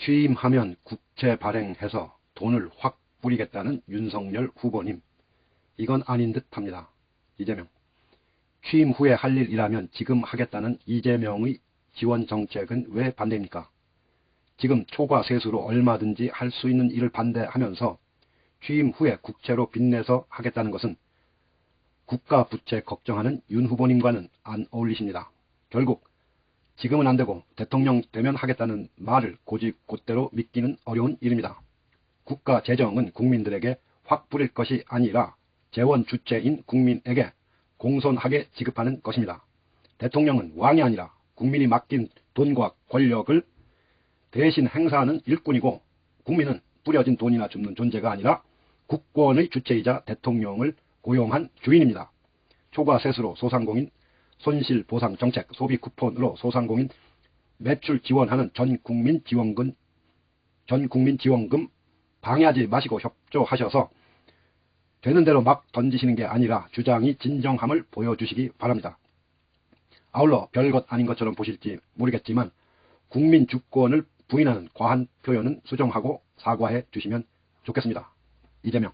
취임하면 국채 발행해서 돈을 확 뿌리겠다는 윤석열 후보님. 이건 아닌 듯 합니다. 이재명. 취임 후에 할 일이라면 지금 하겠다는 이재명의 지원 정책은 왜 반대입니까? 지금 초과 세수로 얼마든지 할 수 있는 일을 반대하면서 취임 후에 국채로 빚내서 하겠다는 것은 국가 부채 걱정하는 윤 후보님과는 안 어울리십니다. 결국 지금은 안 되고 대통령 되면 하겠다는 말을 고집곧대로 믿기는 어려운 일입니다. 국가 재정은 국민들에게 확 뿌릴 것이 아니라 재원 주체인 국민에게 공손하게 지급하는 것입니다. 대통령은 왕이 아니라 국민이 맡긴 돈과 권력을 대신 행사하는 일꾼이고 국민은 뿌려진 돈이나 줍는 존재가 아니라 국권의 주체이자 대통령을 고용한 주인입니다. 초과 세수로 소상공인 손실 보상 정책, 소비 쿠폰으로 소상공인 매출 지원하는 전 국민 지원금 전 국민 지원금 방해하지 마시고 협조하셔서 되는 대로 막 던지시는 게 아니라 주장이 진정함을 보여주시기 바랍니다. 아울러 별것 아닌 것처럼 보실지 모르겠지만 국민 주권을 부인하는 과한 표현은 수정하고 사과해 주시면 좋겠습니다. 이재명